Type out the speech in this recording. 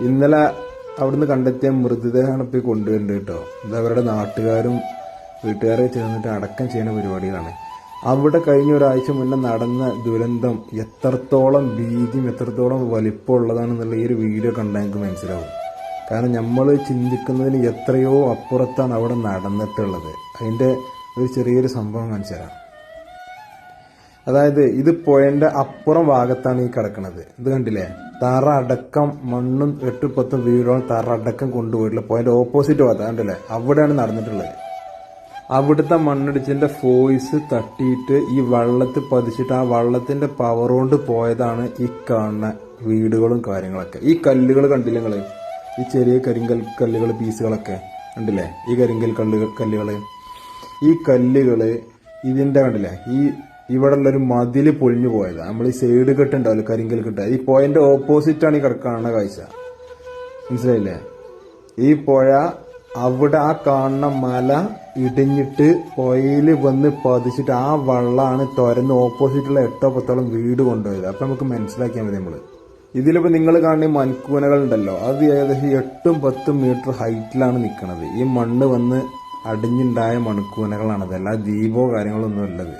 ഇന്നലെ അവിടുന്ന് കണ്ടെത്തിയ മൃതദേഹമാണ് ഇപ്പോൾ കൊണ്ടുവരേണ്ടത് കേട്ടോ. ഇത് അവരുടെ നാട്ടുകാരും വീട്ടുകാരെ ചേർന്നിട്ട് അടക്കം ചെയ്യുന്ന പരിപാടികളാണ്. അവിടെ കഴിഞ്ഞ ഒരാഴ്ച മുന്നേ നടന്ന ദുരന്തം എത്രത്തോളം ഭീതിയും എത്രത്തോളം വലിപ്പമുള്ളതാണെന്നുള്ള ഈ ഒരു വീഡിയോ കണ്ടാൽ എനിക്ക് മനസ്സിലാവും. കാരണം നമ്മൾ ചിന്തിക്കുന്നതിന് എത്രയോ അപ്പുറത്താണ് അവിടെ നടന്നിട്ടുള്ളത്. അതിന്റെ ഒരു ചെറിയൊരു സംഭവം തരാം. അതായത് ഇത് പുഴന്റെ അപ്പുറം ഭാഗത്താണ് ഈ കിടക്കുന്നത് ഇത് കണ്ടില്ലേ? തറ അടക്കം മണ്ണും എട്ടുപത്തും വീടോളം തറ അടക്കം കൊണ്ടുപോയിട്ടുള്ള പുഴന്റെ ഓപ്പോസിറ്റ് ഭാഗത്ത്. കണ്ടില്ലേ? അവിടെയാണ് നടന്നിട്ടുള്ളത്. അവിടുത്തെ മണ്ണിടിച്ചിന്റെ ഫോയ്സ് തട്ടിയിട്ട് ഈ വള്ളത്തിൽ പതിച്ചിട്ട് ആ വള്ളത്തിന്റെ പവർ കൊണ്ട് പോയതാണ് ഈ കാണുന്ന വീടുകളും കാര്യങ്ങളൊക്കെ. ഈ കല്ലുകൾ കണ്ടില്ലേ നിങ്ങൾ? ഈ ചെറിയ കരിങ്കൽ കല്ലുകൾ പീസുകളൊക്കെ കണ്ടില്ലേ? ഈ കരിങ്കൽ കല്ലുകൾ കല്ലുകൾ ഈ കല്ലുകൾ ഇതിന്റെ കണ്ടില്ലേ? ഈ ഇവിടെ ഉള്ളൊരു മതിൽ പൊളിഞ്ഞു പോയത്. നമ്മൾ ഈ സൈഡ് കെട്ടുണ്ടാവില്ല? കരിങ്കൽ കെട്ട്. ഈ പോയിന്റ് ഓപ്പോസിറ്റ് ആണ് ഈ കിടക്കാണ കാഴ്ച. മനസ്സിലായില്ലേ? ഈ പുഴ അവിടെ ആ കാണുന്ന മല ഇടിഞ്ഞിട്ട് പുഴയിൽ വന്ന് പതിച്ചിട്ട് ആ വള്ളമാണ് തുരന്ന് ഓപ്പോസിറ്റുള്ള എട്ടോ പത്തോളം വീട് കൊണ്ടുപോയത്. അപ്പൊ നമുക്ക് മനസ്സിലാക്കിയാൽ മതി നമ്മൾ. ഇതിലിപ്പോ നിങ്ങൾ കാണുന്ന മൺകൂനകൾ ഉണ്ടല്ലോ അത് ഏകദേശം എട്ടും പത്തും മീറ്റർ ഹൈറ്റിലാണ് നിൽക്കുന്നത് ഈ മണ്ണ് വന്ന് അടിഞ്ഞുണ്ടായ മൺകൂനകളാണത് അതല്ല ദ്വീപോ കാര്യങ്ങളൊന്നും ഉള്ളത്